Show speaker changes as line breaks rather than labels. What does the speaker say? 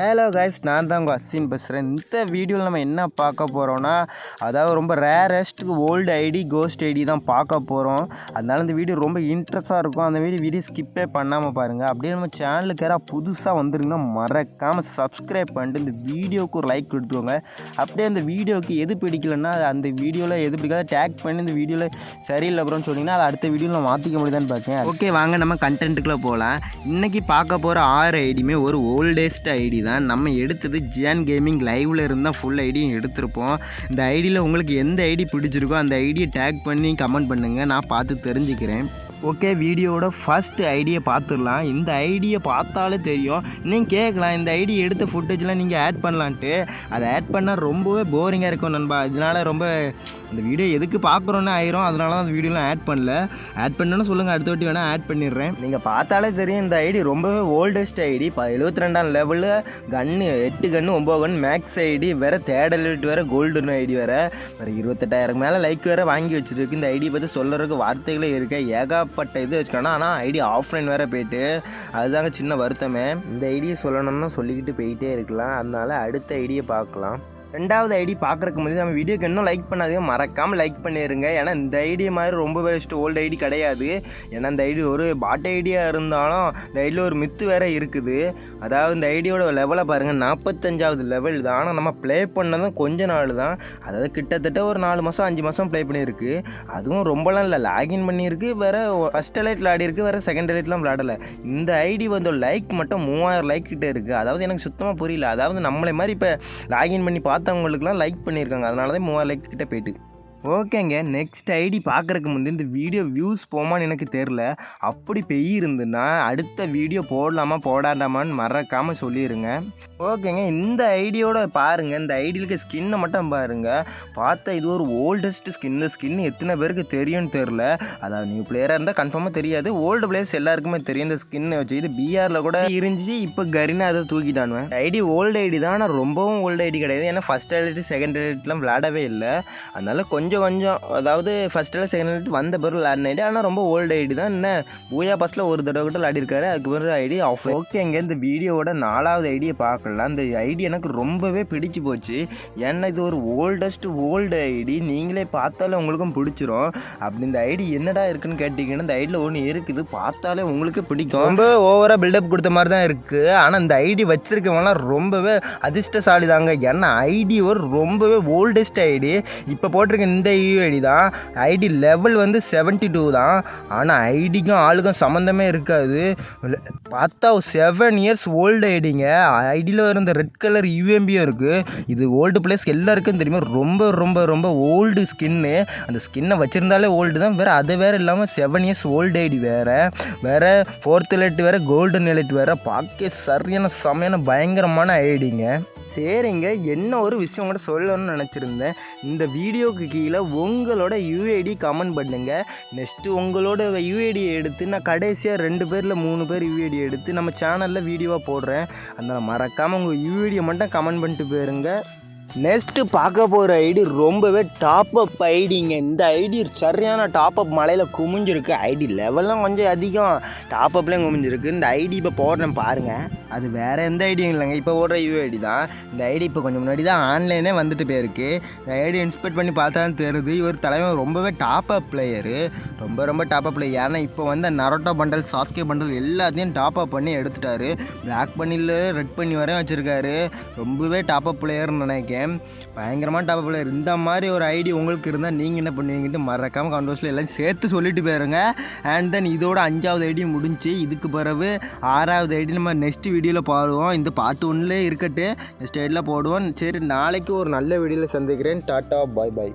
Hello guys நான் தான் உங்கள் அஸ்வின் பேசுகிறேன் இந்த வீடியோவில் நம்ம என்ன பார்க்க போகிறோன்னா அதாவது ரொம்ப rarest old ID ghost ID தான் பார்க்க போகிறோம் அதனால இந்த வீடியோ ரொம்ப இன்ட்ரெஸ்ட்டாக இருக்கும். அந்த வீடியோ வீடியோ ஸ்கிப்பே பண்ணாமல் பாருங்கள் அப்படியே நம்ம சேனலுக்கு யாராவது புதுசாக வந்துருங்கன்னா மறக்காமல் சப்ஸ்கிரைப் பண்ணிட்டு இந்த வீடியோவுக்கு ஒரு லைக் கொடுத்துக்கோங்க. அப்படியே அந்த வீடியோவுக்கு எது பிடிக்கலன்னா அது அந்த வீடியோவில் எது பிடிக்காத டேக் பண்ணி இந்த வீடியோவில் சரியில்லை அப்புறம் சொன்னீங்கன்னா அதை அடுத்த வீடியோவில் நான் மாற்றிக்க முடியுதான்னு பார்க்கேன் ஓகே வாங்க நம்ம கண்டென்ட்டுக்குள்ளே போகலாம் இன்றைக்கி பார்க்க போகிற ஆறு ஐடியுமே ஒரு ஓல்டேஸ்ட் ஐடி தான். நம்ம எடுத்தது ஜியான் கேமிங் லைவில் இருந்தால் ஃபுல் ஐடியும் எடுத்திருப்போம். இந்த ஐடியில் உங்களுக்கு எந்த ஐடி பிடிச்சிருக்கோ அந்த ஐடியை டேக் பண்ணி கமெண்ட் பண்ணுங்கள் நான் பார்த்து தெரிஞ்சுக்கிறேன். ஓகே வீடியோவோட ஃபஸ்ட்டு ஐடியை பார்த்துடலாம். இந்த ஐடியை பார்த்தாலே தெரியும். நீங்கள் கேட்கலாம். இந்த ஐடி எடுத்த ஃபுட்டேஜ்லாம் நீங்கள் ஆட் பண்ணலான்ட்டு. அதை ஆட் பண்ணால் ரொம்பவே போரிங்காக இருக்கும் நண்பா. இதனால் ரொம்ப அந்த வீடியோ எதுக்கு பார்க்குறோன்னு ஆயிரும். அதனால தான் அந்த வீடியோலாம் ஆட் பண்ணல. ஆட் பண்ணணும்னு சொல்லுங்கள் அடுத்த வாட்டி வேணால் ஆட் பண்ணிடுறேன். நீங்கள் பார்த்தாலே தெரியும் இந்த ஐடி ரொம்பவே ஓல்டஸ்ட் ஐடி. இப்போ எழுபத்தி ரெண்டாம் லெவலில் கன்று எட்டு கன்று ஒம்பது கன்று மேக்ஸ் ஐடி வேறு தேர்ட் எலிட் வேறு கோல்டுன்னு ஐடி வேறு. வேறு இருபத்தெட்டாயிரம் மேலே லைக் வேறு வாங்கி வச்சுருக்கு. இந்த ஐடியை பற்றி சொல்கிறதுக்கு வார்த்தைகளே இருக்கு. ஏகப்பட்ட இது வச்சுக்கணும் ஆனால் ஐடி ஆஃப்லைன் வேறு போயிட்டு. அதுதாங்க சின்ன வருத்தமே. இந்த ஐடியை சொல்லணும்னா சொல்லிக்கிட்டு போயிட்டே இருக்கலாம். அதனால அடுத்த ஐடியை பார்க்கலாம். ரெண்டாவது ஐடி பார்க்குறக்கு முன்னாடி நம்ம வீடியோக்கு இன்னும் லைக் பண்ணாதீங்க. மறக்காமல் லைக் பண்ணிடுங்க ஏன்னா இந்த ஐடி மாதிரி ரொம்ப பெஸ்ட் ஓல்டு ஐடி கிடையாது. ஏன்னா இந்த ஐடி ஒரு பாட் ஐடியாக இருந்தாலும் இந்த ஐடியில் ஒரு மித்து வேற இருக்குது. அதாவது இந்த ஐடியோட லெவலை பாருங்கள் நாற்பத்தஞ்சாவது லெவல் தான். ஆனால் நம்ம ப்ளே பண்ணதும் கொஞ்ச நாள் தான். அதாவது கிட்டத்தட்ட ஒரு நாலு மாதம் அஞ்சு மாதம் ப்ளே பண்ணியிருக்கு. அதுவும் ரொம்பலாம் இல்லை. லாகின் பண்ணியிருக்கு. வேறு ஃபஸ்ட் அலைட் விளாடிருக்கு வேறு செகண்ட் லைட்லாம் விளையாடலை. இந்த ஐடி வந்து லைக் மட்டும் மூவாயிரம் லைக் கிட்டே இருக்குது அதாவது எனக்கு சுத்தமாக புரியல. அதாவது நம்மளை மாதிரி இப்போ லாகின் பண்ணி பார்த்து பார்த்தவங்களுக்குலாம் லைக் பண்ணியிருக்காங்க. அதனால தான் மூவாயிரம் லைக் கிட்ட போயிட்டு ஓகேங்க நெக்ஸ்ட் ஐடி பார்க்குறக்கு முந்தைய இந்த வீடியோ வியூஸ் போமான்னு எனக்கு தெரில. அப்படி பெய்யிருந்துன்னா அடுத்த வீடியோ போடலாமா போடாண்டாமான்னு மறக்காமல் சொல்லிடுங்க ஓகேங்க இந்த ஐடியோட பாருங்கள் இந்த ஐடியிலுக்கு ஸ்கின்னை மட்டும் பாருங்கள் பார்த்தா இது ஒரு ஓல்டஸ்ட் ஸ்கின் இந்த ஸ்கின் எத்தனை பேருக்கு தெரியும்னு தெரில. அதாவது நியூ பிளேயராக இருந்தால் கன்ஃபார்மாக தெரியாது. ஓல்டு பிளேயர்ஸ் எல்லாருக்குமே தெரியும். இந்த ஸ்கின்னை வச்சு இது பிஆரில் கூட இருந்துச்சு இப்போ கரினா அதை தூக்கிட்டானுவேன் ஐடி ஓல்டு ஐடி தான் ஆனால் ரொம்பவும் ஓல்டு ஐடி கிடையாது. ஏன்னா ஃபஸ்ட் ஐடி செகண்ட் ஐடிலாம் விளையாடவே இல்லை. அதனால் கொஞ்சம் கொஞ்சம் கொஞ்சம். அதாவது ஃபஸ்ட் செகண்ட் எலிட் வந்த பிறகு விளையாடின ஐடி ஆனால் ரொம்ப ஓல்டு ஐடி தான். என்ன பூயா பஸ்ஸில் ஒரு தடவை கிட்ட விளையாடிருக்காரு அதுக்கு பிறகு ஐடி ஆஃப் ஓகேங்க இந்த வீடியோவோட நாலாவது ஐடியை பார்க்கலாம். அந்த ஐடி எனக்கு ரொம்பவே பிடிச்சு போச்சு. ஏன்னா இது ஒரு ஓல்டஸ்ட் ஓல்டு ஐடி. நீங்களே பார்த்தாலே உங்களுக்கும் பிடிச்சிரும். அப்படி இந்த ஐடி என்னடா இருக்குன்னு கேட்டிங்கன்னா இந்த ஐடியில் ஒன்று இருக்குது. பார்த்தாலே உங்களுக்கு பிடிக்கும். ரொம்ப ஓவராக பில்டப் கொடுத்த மாதிரி தான் இருக்குது ஆனால் இந்த ஐடி வச்சுருக்கவங்களாம் ரொம்பவே அதிர்ஷ்டசாலி தாங்க ஏன்னா ஐடி ஒரு ரொம்பவே ஓல்டஸ்ட் ஐடி. இப்போ போட்டிருக்க இந்த ஐடி தான். ஐடி லெவல் வந்து செவன்ட்டி டூ தான் ஆனால் ஐடிக்கும் ஆளுக்கும் சம்மந்தமே இருக்காது. பார்த்தா செவன் இயர்ஸ் ஓல்டு ஐடிங்க ஐடியில் இருந்த ரெட் கலர் யூஎம்பியும் இருக்குது இது ஓல்டு பிளேஸ் எல்லாருக்கும் தெரியுமா. ரொம்ப ரொம்ப ரொம்ப ஓல்டு ஸ்கின்னு அந்த ஸ்கின்னை வச்சுருந்தாலே ஓல்டு தான். வேறு அது வேறு இல்லாமல் செவன் இயர்ஸ் ஓல்டு ஐடி வேறு. வேறு ஃபோர்த் எலைட் வேறு கோல்டன் எலைட் வேறு. பார்க்க சரியான செமையான பயங்கரமான ஐடிங்க சரிங்க என்ன ஒரு விஷயம் கூட சொல்லணும்னு நினச்சிருந்தேன். இந்த வீடியோக்கு கீழே உங்களோட யூஐடி கமெண்ட் பண்ணுங்கள் நெக்ஸ்ட்டு உங்களோட யூஏடி எடுத்து நான் கடைசியாக ரெண்டு பேரில் மூணு பேர் யூஐடி எடுத்து நம்ம சேனலில் வீடியோவாக போடுறேன். அதனால் மறக்காமல் உங்கள் யூஐடியை மட்டும் கமெண்ட் பண்ணிட்டு போயிருங்க. நெக்ஸ்ட்டு பார்க்க போகிற ஐடி ரொம்பவே டாப் அப் ஐடிங்க. இந்த ஐடி சரியான டாப் அப் மலையில் குமிஞ்சிருக்கு. ஐடி லெவல்லாம் கொஞ்சம் அதிகம். டாப் அப்லேயும் குமிஞ்சிருக்கு. இந்த ஐடி இப்போ போடுறேன் பாருங்கள் அது வேறு எந்த ஐடியும் இல்லைங்க. இப்போ போடுற யூஐடி தான். இந்த ஐடி இப்போ கொஞ்சம் முன்னாடி தான் ஆன்லைனே வந்துட்டு போயிருக்கு. இந்த ஐடி இன்ஸ்பெக்ட் பண்ணி பார்த்தா தான் தெரியுது. இவர் தலைவர் ரொம்பவே டாப் அப் பிளேயரு ரொம்ப ரொம்ப டாப் அப் பிளேயர் ஏன்னா இப்போ வந்து நரோட்டோ பண்டல் சாஸ்கே பண்டல் எல்லாத்தையும் டாப் அப் பண்ணி எடுத்துட்டாரு. பிளாக் பண்ணியில் ரெட் பண்ணி வரையும் வச்சுருக்காரு. ரொம்பவே டாப் அப் பிளேயர்னு நினைக்கிறேன் பயங்கரமாக டாப் பிளேயர் இந்த மாதிரி ஒரு ஐடி உங்களுக்கு இருந்தால் நீங்கள் என்ன பண்ணுவீங்கன்ட்டு மறக்காமல் கண்டோஸில் எல்லாம் சேர்த்து சொல்லிட்டு போயிருங்க. அண்ட் தென் இதோட அஞ்சாவது ஐடி முடிஞ்சு இதுக்கு பிறகு ஆறாவது ஐடி நம்ம நெக்ஸ்ட் வீடியோவில் பாடுவோம். இந்த பார்ட் ஒன்லேயே இருக்கட்டு நெக்ஸ்ட் ஐடியில் போடுவோம். சரி நாளைக்கு ஒரு நல்ல வீடியோவில் சந்திக்கிறேன். டாட்டா பாய் பாய்